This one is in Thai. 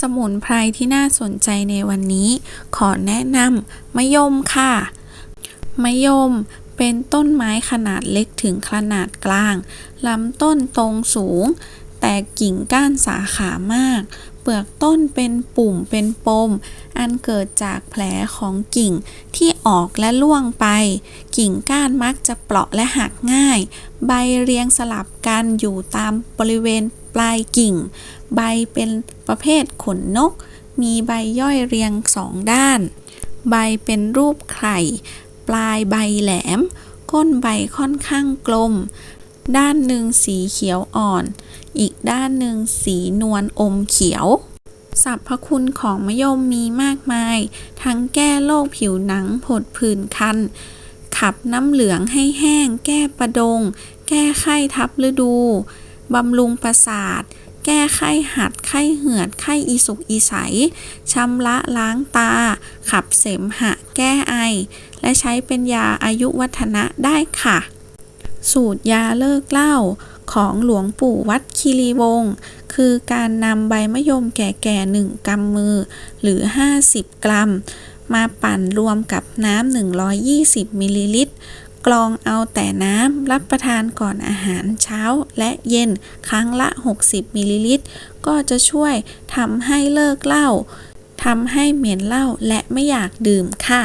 สมุนไพรที่น่าสนใจในวันนี้ ขอแนะนำมะยมค่ะ มะยมเป็นต้นไม้ขนาดเล็กถึงขนาดกลาง ลำต้นตรงสูง แต่กิ่งก้านสาขามาก เปลือกต้นเป็นปุ่มเป็นปม อันเกิดจากแผลของกิ่งที่ ออกและร่วงไป กิ่งก้านมักจะเปราะและหักง่าย ใบเรียงสลับกันอยู่ตามบริเวณปลายกิ่ง ใบเป็นประเภทขนนก มีใบย่อยเรียงสองด้าน ใบเป็นรูปไข่ ปลายใบแหลม ก้นใบค่อนข้างกลม ด้านหนึ่งสีเขียวอ่อน อีกด้านหนึ่งสีนวลอมเขียว สรรพคุณของมะยมมีมากมาย ทั้งแก้โรคผิวหนังผดผื่นคัน ขับน้ำเหลืองให้แห้ง แก้ประดง แก้ไข้ทับฤดู บำรุงประสาท แก้ไข้หัด ไข้เหือด ไข้อีสุกอีใส ชำระล้างตา ขับเสมหะ แก้ไอ และใช้เป็นยาอายุวัฒนะได้ค่ะ สูตรยาเลิกเหล้า ของหลวงปู่วัดคีรีวงศ์คือการนำใบมะยมแก่ๆหนึ่งกำมือ หรือ 50 กรัม มาปั่นรวมกับน้ำ 120 มิลลิลิตร กรองเอาแต่น้ำรับประทานก่อนอาหารเช้าและเย็นครั้งละ 60 มิลลิลิตร ก็จะช่วยทำให้เลิกเหล้าทำให้เหม็นเหล้าและไม่อยากดื่มค่ะ